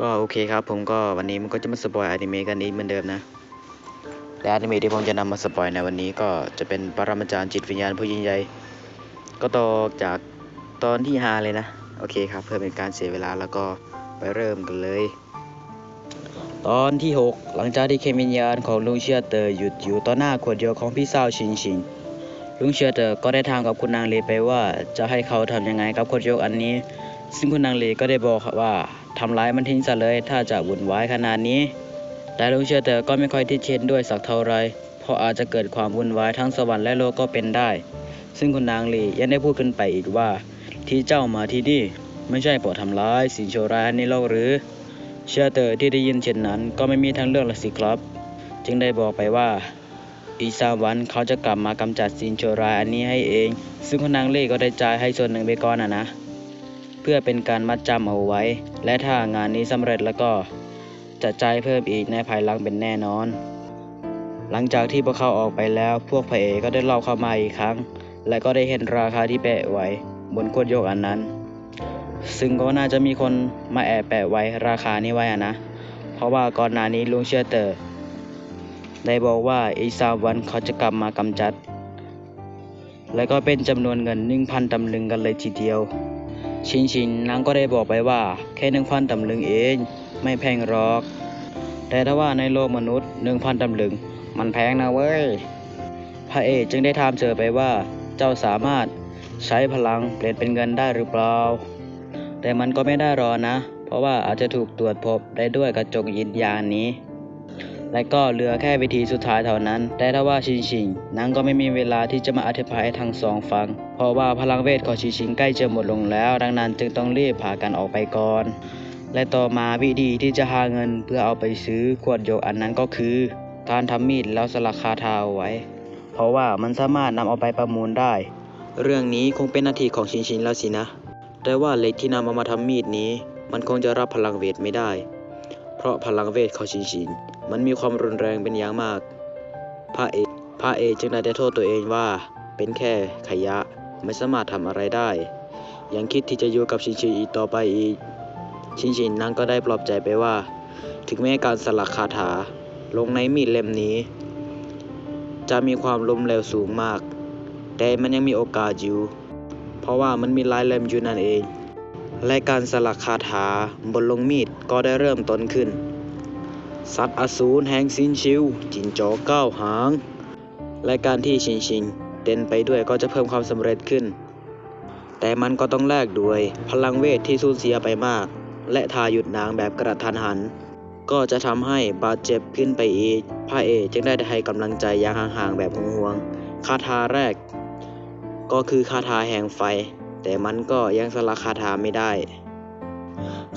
ก็โอเคครับผมก็วันนี้มันก็จะมาสปอยอนิเมะกันอีกเหมือนเดิมนะ และอนิเมะที่ผมจะนำมาสปอยในวันนี้ก็จะเป็นปรมาจารย์จิตวิญญาณผู้ยิ่งใหญ่ก็ต่อจากตอนที่ห้าเลยนะ โอเคครับ เพื่อเป็นการเสียเวลาแล้วก็ไปเริ่มกันเลย ตอนที่ 6 หลังจากที่เคมิญญาณของลุงเชียเตอร์หยุดอยู่ต่อหน้าขวดเดียวของพี่สาวชินชินลุงเชียเตอร์ก็ได้ถามกับคุณนางเลไปว่าจะให้เขาทำยังไงกับขวดยกอันนี้ ซึ่งคุณนางเลก็ได้บอกว่า ทำร้ายมันทิ้งซะเลย ถ้าจะวุ่นวายขนาดนี้ แต่ลุงเชียเตอก็ไม่ค่อยที่เช่นด้วยสักเท่าไรเพราะอาจจะเกิดความวุ่นวายทั้งสวรรค์และโลกก็เป็นได้ ซึ่งคุณนางลียังได้พูดขึ้นไปอีกว่า ที่เจ้ามาที่นี่ไม่ใช่เพราะทำร้ายสิ่งชั่วร้ายในโลกหรือ เชียเตอที่ได้ยินเช่นนั้น ก็ไม่มีทางเลือกละสิครับ จึงได้บอกไปว่าอีกสามวันเขาจะกลับมากำจัดสิ่งชั่วร้ายอันนี้ให้เอง ซึ่งคุณนางเล่ก็ได้จ่ายให้ส่วนหนึ่งไปก่อนนะนะ เพื่อเป็นการมัดจำเอาไว้ และถ้างานนี้สำเร็จแล้วก็จะจ่ายเพิ่มอีกในภายหลังเป็นแน่นอน หลังจากที่พวกเขาออกไปแล้ว พวกพระเอกก็ได้เล่าเข้ามาอีกครั้ง และก็ได้เห็นราคาที่แปะไว้ บนขวดโยกอันนั้น ซึ่งก็น่าจะมีคนมาแอบแปะไว้ราคานี้ไว้อะนะ เพราะว่าก่อนหน้านี้ลุงเชื่อเตอร์ได้บอกว่าอีกสามวันเขาจะกลับมากำจัด และก็เป็นจำนวนเงินหนึ่งพันตำลึงกันเลยทีเดียว ชินชินนางก็ได้บอกไปว่า แค่หนึ่งพันตำลึงเอง ไม่แพงหรอก แต่ถ้าว่าในโลกมนุษย์หนึ่งพันตำลึง มันแพงนะเว้ย พระเอกจึงได้ถามเจอไปว่า เจ้าสามารถใช้พลังเปลี่ยนเป็นเงินได้หรือเปล่า แต่มันก็ไม่ได้รอนะ เพราะว่าอาจจะถูกตรวจพบได้ด้วยกระจกยินยานนี้ และก็เหลือแค่วิธีสุดท้ายเท่านั้น แต่ถ้าว่าชิงชิงนางก็ไม่มีเวลาที่จะมาอธิบายทั้งสองฟัง เพราะว่าพลังเวทของชิงชิงใกล้จะหมดลงแล้ว ดังนั้นจึงต้องรีบพากันออกไปก่อน และต่อมาวิธีที่จะหาเงินเพื่อเอาไปซื้อขวดโยกอันนั้นก็คือ การทำมีดแล้วสลักคาถาเอาไว้ เพราะว่ามันสามารถนำเอาไปประมูลได้ เรื่องนี้คงเป็นหน้าที่ของชินชินแล้วสินะ แต่ว่าเหล็กที่นำเอามาทำมีดนี้ มันคงจะรับพลังเวทไม่ได้ เพราะพลังเวทของชินชิน มันมีความรุนแรงเป็นอย่างมาก พระเอกพระเอกจึงได้แต่โทษตัวเองว่า เป็นแค่ขยะไม่สามารถทำอะไรได้ ยังคิดที่จะอยู่กับชินชินอีกต่อไปอีก ชินชินนั้นก็ได้ปลอบใจไปว่า ถึงแม้การสลักคาถาลงในมีดเล่มนี้ จะมีความล้มเหลวสูงมาก แต่มันยังมีโอกาสอยู่ เพราะว่ามันมีลายเล่มอยู่นั่นเอง และการสลักคาถาบนลงมีดก็ได้เริ่มต้นขึ้น สัตว์อสูรแห่งสินชิว จินจอเก้าหาง และการที่ชิงชิงเด่นไปด้วยก็จะเพิ่มความสำเร็จขึ้น แต่มันก็ต้องแลกด้วยพลังเวทที่สูญเสียไปมาก และทาหยุดนางแบบกระทันหัน ก็จะทำให้บาดเจ็บขึ้นไปอีกพระเอกจึงได้ให้กำลังใจอย่างห่างๆแบบห่วงๆคาถาแรก ก็คือคาถาแห่งไฟ แต่มันก็ยังสลักคาถาไม่ได้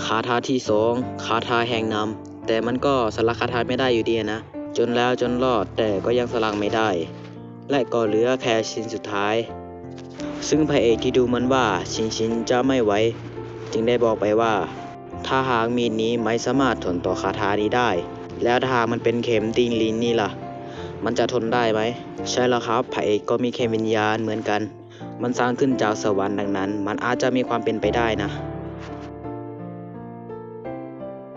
คาถาที่สองคาถาแห่งน้ำ แต่มันก็สลักคาถาไม่ได้อยู่ดีนะ จนแล้วจนรอดแต่ก็ยังสลักไม่ได้ และก็เหลือแค่ชิ้นสุดท้าย ซึ่งพระเอกที่ดูมันว่าชินชินจะไม่ไหวจึงได้บอกไปว่า ถ้าหากมีดนี้ไม่สามารถทนต่อคาถานี้ได้ แล้วถ้าหากมันเป็นเข็มตีนลิ้นนี่ล่ะ มันจะทนได้ไหม ใช่แล้วครับพระเอกก็มีเข็มวิญญาณเหมือนกัน มันสร้างขึ้นจากสวรรค์ดังนั้น มันอาจจะมีความเป็นไปได้นะ